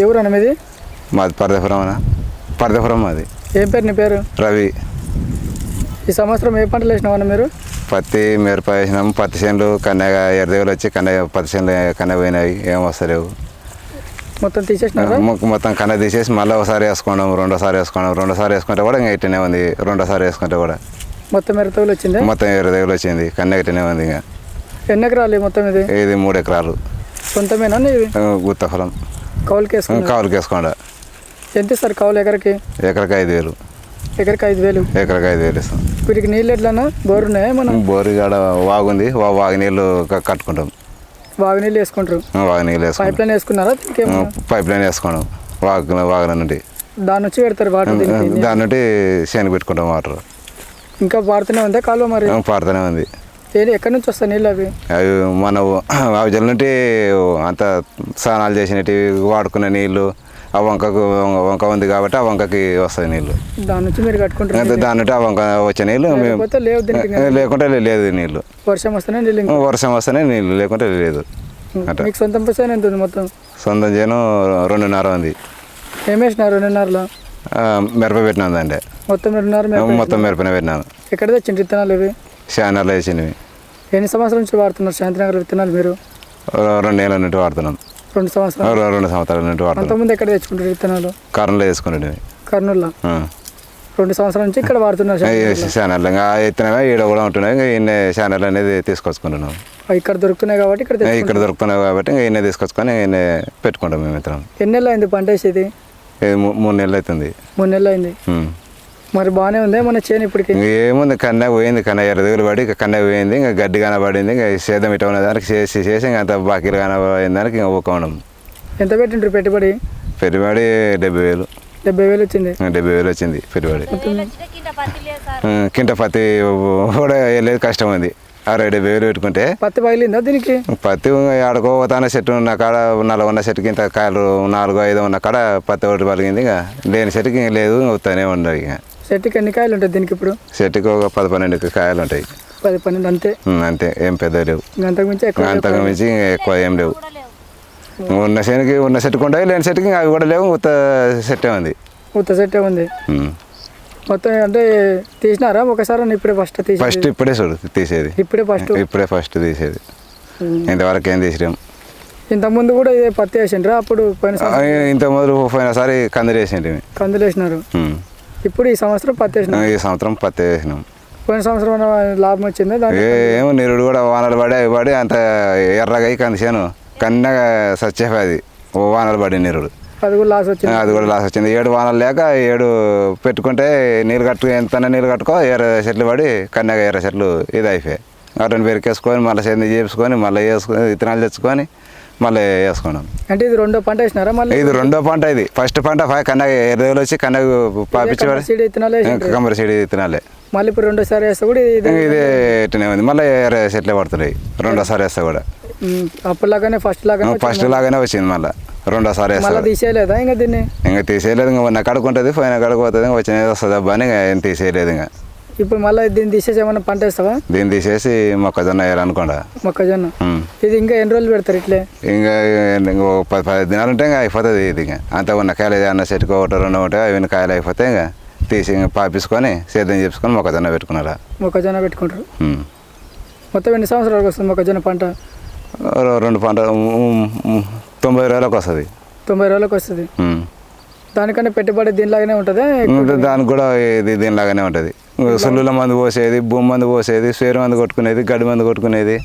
ఎవరు అన్న మీది? మాది పరదపురం అన్న. పరదపురం మాది. ఏం పేరు నీ పేరు? రవి. ఈ సంవత్సరం ఏ పంటలు వేసినావన్న మీరు? పత్తి మిరప వేసినాము. పత్తి చేనులు కన్నెగా ఎర్రదేవులు వచ్చి కన్నె పత్తి చేనులు కన్నె పోయినాయి. ఏం వస్తలేవు. మొత్తం తీసేసినారా? మొ- మొత్తం కన్నె తీసేసి మళ్ళీ ఒకసారి వేసుకున్నాం రెండోసారి వేసుకున్నాం రెండోసారి వేసుకుంటే కూడా ఇంకా ఇట్టనే ఉంది. రెండోసారి వేసుకుంటే కూడా. మొత్తం ఎరతవులు వచ్చింది? మొత్తం ఎర్రదేవులు వచ్చింది. కన్నె ఇట్టనే ఉంది ఇంకా. ఎన్ని ఎకరాలు మొత్తం ఇది? ఇది మూడు ఎకరాలు. సొంతమేనా గుత్త పొలం. కౌలుకి వేసుకున్నా కావులకి వేసుకోండి ఎంత ఇస్తారు కౌలు ఎకరకి? ఎకరకి ఐదు వేలు. ఎకరకి ఐదు వేలు. ఎకరకి ఐదు వేలు ఇస్తాం. వీటికి నీళ్ళు ఎట్లన్నా బోరు ఉన్నాయా మనం బోరు కాడ వాగుంది వాగు నీళ్ళు కట్టుకుంటాం. బాగా నీళ్ళు వేసుకుంటారు. వాగు నీళ్ళు వేసుకుంటాం. పైప్ లైన్ వేసుకున్నారా? పైప్ లైన్ వేసుకోవడం వాగు వాగుల నుండి. దాని నుంచి పెడతారు వాటర్ దాని నుండి శని పెట్టుకుంటాం వాటర్. ఇంకా పాడుతూనే ఉందా కాలువ మరి? పారుతూనే ఉంది. ఏది ఎక్కడి నుంచి వస్తాయి నీళ్ళు అవి? అవి మన అవి జల నుండి అంత స్నానాలు చేసినవి వాడుకునే నీళ్ళు ఆ వంకకు వంక ఉంది కాబట్టి ఆ వంకకి వస్తాయి నీళ్ళు. దాని నుంచి మీరు కట్టుకుంటారు దాని నుండి ఆ వంక వచ్చే నీళ్ళు. లేకుంటే లేదు నీళ్ళు. వర్షం వస్తేనే నీళ్ళు. వర్షం వస్తేనే నీళ్ళు లేకుంటే లేదు. మీకు సొంతం పైసా ఎంత ఉంది మొత్తం? సొంతం చేను రెండున్నర ఉంది. ఏం వేసినారు రెండున్నరలో? మిరప పెట్టినాదండి మొత్తం రెండున్నర మీరు మొత్తం మిరపనే పెట్టినాను ఎక్కడ తెచ్చిండ్రు విత్తనాలు ఇవి? శానర్లు వేసినవి. ఎన్ని సంవత్సరాల నుంచి వాడుతున్నారు శాంతినగర్ విత్తనాలు మీరు? రెండు నెలల నుండి వాడుతున్నాం. రెండు సంవత్సరాలు? రెండు- సంవత్సరాల నుండి వాడుతున్నాం. అంతకుముందు ఎక్కడ తెచ్చుకుంటారు విత్తనాలు? కరెంట్లో వేసుకునేవి కర్నూలులో రెండు సంవత్సరాల నుంచి ఇక్కడ వాడుతున్నారు. ఛానల్ ఇంకా ఎత్తినవే ఈడ కూడా ఉంటున్నాయి. ఇంకా ఇన్ని ఛానల్ అనేది తీసుకొచ్చుకుంటున్నాం. అవి ఇక్కడ దొరుకుతున్నాయి కాబట్టి ఇక్కడ. ఇక్కడ దొరుకుతున్నాయి కాబట్టి ఇంకా ఇన్నే తీసుకొచ్చుకొని ఇన్నే పెట్టుకుంటాం మేము ఇద్దరం ఎన్ని నెలలు అయింది పంట వేసేది? మూడు నెలలు అవుతుంది. మూడు నెలలు అయింది. మరి బాగానే ఉంది మన చేను ఇప్పటికి? ఏముంది కన్నె పోయింది కన్నె ఎరదుగులు పడి ఇక కన్నె పోయింది ఇంకా గడ్డి కనబడింది ఇంకా సేదం ఇట్ట ఉన్న దానికి చేసి చేసి ఇంకా అంత బాకీలు కనబడిన దానికి ఇంకా ఊకోవడం ఎంత పెట్టిండ్రు పెట్టుబడి? పెట్టుబడి డెబ్బై వేలు. డెబ్బై వేలు వచ్చింది? డెబ్బై వేలు వచ్చింది పెట్టుబడి. కింట పత్తి కూడా వెళ్ళేది కష్టం ఉంది. అరవై డెబ్బై వేలు పెట్టుకుంటే. పత్తి పగిలిందా దీనికి? పత్తి ఆడుకో పోతాన చెట్టు ఉన్న కాడ నలుగు ఉన్న చెట్టుకి ఇంత కాయలు నాలుగు ఐదు ఉన్న కాడ పత్తి ఒకటి పలిగింది ఇక లేని చెట్టుకి ఇంక లేదు ఇంక వస్తానే ఉండవు ఇక. చెట్టుకి ఎన్ని కాయలు ఉంటాయి దీనికి ఇప్పుడు? చెట్టుకి ఒక పది పన్నెండు కాయలు ఉంటాయి. పది పన్నెండు అంతే? అంతే ఏం పెద్ద లేవు. అంతకు మించి ఎక్కువ అంతకు మించి ఇంక ఎక్కువ ఏం లేవు. ఉన్న చెట్టుకి ఉన్న చెట్టుకు ఉంటాయి లేని చెట్టుకి అవి కూడా లేవు ఉత్త చెట్టే ఉంది. ఉత్త చెట్టే ఉంది. మొత్తం అంటే తీసినారా? ఒకసారి ఇప్పుడే ఫస్ట్ తీసి ఫస్ట్ ఇప్పుడే చూడు తీసేది. ఇప్పుడే ఫస్ట్ ఇప్పుడే ఫస్ట్ తీసేది. ఇంతవరకు ఏం తీసినాం. ఇంత ముందు కూడా ఇదే పత్తి వేసిండ్రా? అప్పుడు పోయిన ఇంత మొదలు పోయినసారి కందిరి వేసింటి కందులు వేసినారు. ఇప్పుడు ఈ సంవత్సరం పత్తి వేసినారు ఈ సంవత్సరం పత్తి వేసినాం పోయిన సంవత్సరం లాభం వచ్చిందా? ఏమో నిరుడు కూడా వానలు పడి అవి పడి అంత ఎర్రగా అయి కందిసాను కన్నగా ఓ వానలు పడి నిరుడు. అది కూడా లాస్ వచ్చింది? అది కూడా లాస్ వచ్చింది. ఏడు వానలు లేక ఏడు పెట్టుకుంటే నీళ్ళు కట్టు ఎంత నీళ్ళు కట్టుకో ఎర్ర చెట్లు పడి కన్నగా ఎర్ర చెట్లు ఇది అయిపోయాయి అటు పెరికేసుకొని మళ్ళీ సేంద్రీయ చేసుకొని మళ్ళీ వేసుకొని విత్తనాలు తెచ్చుకొని మళ్ళీ వేసుకున్నాం. అంటే ఇది రెండో పంట వేసినారా మళ్ళీ? ఇది రెండో పంట ఇది. ఫస్ట్ పంట కన్నగ ఎర్రలు వచ్చి కన్నగ పాపించి కమర్ సీడ్ విత్తనాలు మళ్ళీ ఇప్పుడు రెండోసారి వేస్తే కూడా ఇది ఇట్టనే ఉంది. మళ్ళీ చెట్లే పడుతున్నాయి. రెండోసారి వేస్తా కూడా. అప్పటిలాగానే ఫస్ట్ లాగానే ఫస్ట్ లాగానే వచ్చింది మళ్ళీ. రెండోసారి వేస్తా తీసేయలేదా ఇంకా దీన్ని? ఇంకా తీసేయలేదు. ఇంకా ఉన్న కడుకు ఉంటుంది పోయిన కడుకు పోతుంది ఇంకా వచ్చిన వస్తుంది. అబ్బా అని ఇంకా ఏం తీసేయలేదు ఇంకా. ఇప్పుడు మళ్ళీ దీన్ని తీసేసి ఏమన్నా పంట వేస్తావా? దీన్ని తీసేసి మొక్కజొన్న వేయాలనుకోండా. మొక్కజొన్న. ఇది ఇంకా ఎన్ని రోజులు పెడతారు ఇట్లే? ఇంకా పది పది దినాలు ఉంటే ఇంకా అయిపోతుంది ఇది ఇంకా. అంత ఉన్న కాయలు అన్న చెట్టుకు ఒకటి రెండు ఉంటాయి అవి కాయలు అయిపోతే ఇంకా తీసి ఇంకా పాపించుకొని సేద్యం చేసుకొని మొక్కజొన్న పెట్టుకున్నారా. మొక్కజొన్న పెట్టుకుంటారు. మొత్తం ఎన్ని సంవత్సరాలకు వస్తుంది మొక్కజొన్న పంట? రెండు పంట తొంభై రోజులకు వస్తుంది. తొంభై రోజులకు వస్తుంది. దానికన్నా పెట్టుబడి దీనిలాగానే ఉంటుందా? దానికి కూడా ఇది దీనిలాగానే ఉంటుంది. సుల్లుల మందు పోసేది భూమి మందు పోసేది స్వేరు మందు కొట్టుకునేది గడ్డి మందు కొట్టుకునేది.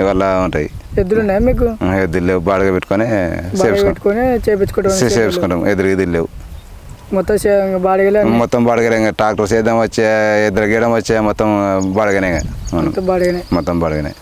ఇవల్ల ఉంటాయి. ఎద్దులు ఉన్నాయా మీకు ఎద్దులు బాడగా పెట్టుకొని చేపించుకుంటాం పెట్టుకొని చేపించుకోవడం చేపించుకుంటాం ఎదురు ఎదురు లేవు. మొత్తం బాడిగలే మొత్తం బాడగనే ఇంకా. ట్రాక్టర్ సేద్యం వచ్చే ఎదురు గీయడం వచ్చే మొత్తం బాడగనే మొత్తం బాడిగనే. మొత్తం బాడగనే.